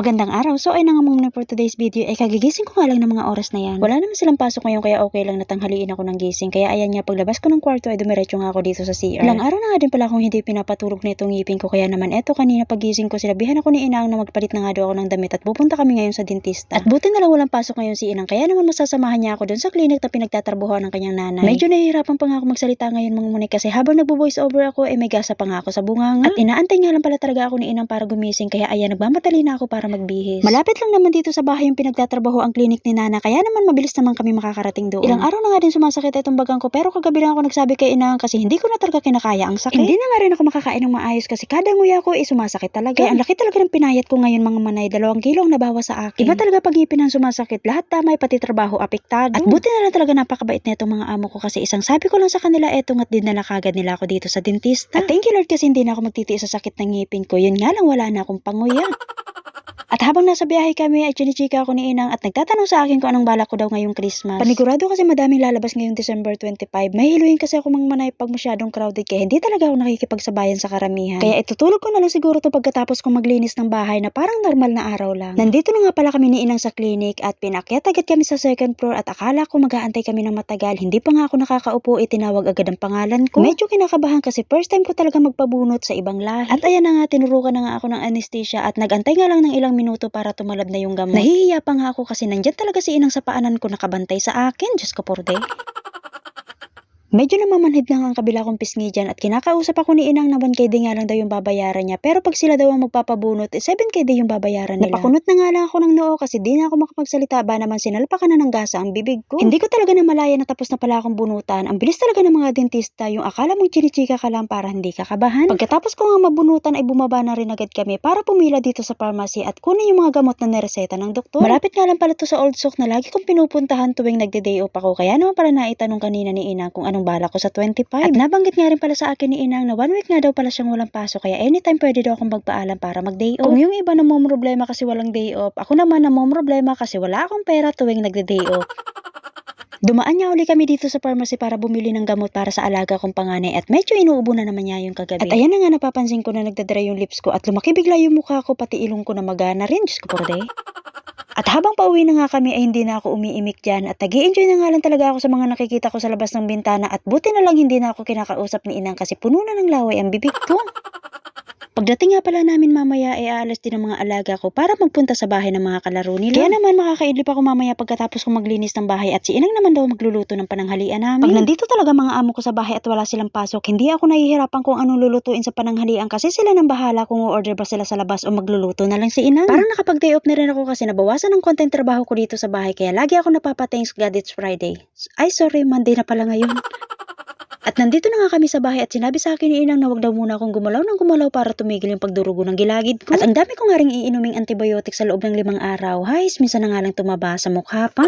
Magandang araw. So ay nga muna for today's video ay kagigising ko nga lang ng mga oras na yan. Wala naman silang pasok ngayon kaya okay lang natanghaliin ako ng gising. Kaya ayan nga paglabas ko ng kwarto ay dumiretso nga ako dito sa CR. Ilang araw na nga din pala akong hindi pinapatulog na itong ngipin ko kaya naman eto kanina pagising ko sinabihan ako ni Inang na magpalit na nga daw ako ng damit at pupunta kami ngayon sa dentista. At buti na lang walang pasok ngayon si Inang kaya naman masasamahan niya ako doon sa clinic na pinagtatrabuhan ng kanyang nanay. Medyo nahihirapan pa nga ako magsalita ngayon mga muni kasi habang nagbo-voice over ako ay may gasa pa nga ako sa bunganga. At inaantay nga lang pala talaga ako ni Inang para gumising kaya ayan nagmamadali na ako para magbihis. Malapit lang naman dito sa bahay yung pinagtatrabaho ang clinic ni Nana kaya naman mabilis naman kami makakarating doon. Ilang araw na nga din sumasakit itong bagang ko pero kagabi lang ako nagsabi kay Inang kasi hindi ko na talaga kinakaya ang sakit. Hindi na nga rin ako makakain ng maayos kasi kada nguya ko ay sumasakit talaga. Kaya ang laki talaga ng pinayat ko ngayon mga manay, dalawang kilo ang nabawa sa akin. Iba talaga pag ngipin ang sumasakit, lahat tamay pati trabaho apektado. At buti na lang talaga napakabait na itong mga amo ko kasi isang sabi ko lang sa kanila etong at dinala kagad nila ako dito sa dentista. At thank you Lord kasi hindi na ako magtitiis sa sakit ng ngipin ko. Yun nga lang wala na akong panguya. At habang nasa biyahe kami ay chinichika ako ni Inang at nagtatanong sa akin kung anong balak ko daw ngayong Christmas. Panigurado kasi madaming lalabas ngayong December 25. May hiluhin kasi ako mang manay pag masyadong crowded kaya hindi talaga ako nakikipagsabayan sa karamihan. Kaya itutulog ko na lang siguro to pagkatapos kong maglinis ng bahay na parang normal na araw lang. Nandito na nga pala kami ni Inang sa clinic at pinakyat agad kami sa second floor at akala ko mag-aantay kami ng matagal. Hindi pa nga ako nakakaupo itinawag agad ang pangalan ko. Medyo kinakabahan kasi first time ko talaga magpabunot sa ibang lahi. At ayan na nga tinurukan na nga ako ng anesthesia at nagantay nga lang ng ilang minuto para tumalab na yung gamot. Nahihiya pa nga ako kasi nandyan talaga si Inang sa paanan ko nakabantay sa akin. Diyos ko por. Medyo namamanhid lang ang kabila kong pisngi dyan at kinakausap ako ni Inang na 1KD nga lang daw yung babayaran niya. Pero pag sila daw ang magpapabunot, eh 7KD yung babayaran nila. Napakunot na nga lang ako ng noo kasi di na ako makapagsalita ba naman sinalpakan na ng gasa ang bibig ko. Hindi ko talaga na malaya na tapos na pala akong bunutan. Ang bilis talaga ng mga dentista yung akala mong chinichika ka lang para hindi ka kabahan. Pagkatapos ko nga mabunutan ay bumaba na rin agad kami para pumila dito sa pharmacy at kunin yung mga gamot na nireseta ng doktor. Malapit nga lang pala to sa Old Sock na lagi kong pinupuntahan tuwing nagde-day off ako. Kaya naman pala naitanong kanina ni Inang kung anong bala ko sa 25. At nabanggit nga rin pala sa akin ni Inang na one week nga daw pala siyang walang pasok kaya anytime pwede daw akong magpaalam para mag-day off. Kung yung iba na problema kasi walang day off, ako naman na problema kasi wala akong pera tuwing nagde-day off. Dumaan niya uli kami dito sa pharmacy para bumili ng gamot para sa alaga kong panganay at medyo inuubo na naman niya yung kagabi. At ayan na nga napapansin ko na nagdadry yung lips ko at lumaki bigla yung mukha ko pati ilong ko na magana rin. Diyos ko day. At habang pauwi na nga kami ay hindi na ako umiimik dyan at nag enjoy na nga lang talaga ako sa mga nakikita ko sa labas ng bintana at buti na lang hindi na ako kinakausap ni Inang kasi puno na ng laway ang bibig ko. Pagdating nga pala namin mamaya ay aalas din ang mga alaga ko para magpunta sa bahay ng mga kalaro nila. Kaya naman makakaidlip ako mamaya pagkatapos kong maglinis ng bahay at si Inang naman daw magluluto ng pananghalian namin. Pag nandito talaga mga amo ko sa bahay at wala silang pasok, hindi ako nahihirapan kung anong lulutuin sa pananghalian kasi sila nang bahala kung order ba sila sa labas o magluluto na lang si Inang. Parang nakapag-day off na rin ako kasi nabawasan ng konting trabaho ko dito sa bahay kaya lagi ako napapa-thanks God it's Friday. Ay sorry, Monday na pala ngayon. Nandito na nga kami sa bahay at sinabi sa akin ni Inang na wag daw muna akong gumalaw ng gumalaw para tumigil yung pagdurugo ng gilagid ko. At ang dami ko nga ring iinuming antibiotic sa loob ng limang araw. Hays, minsan na nga lang tumaba sa mukha pa.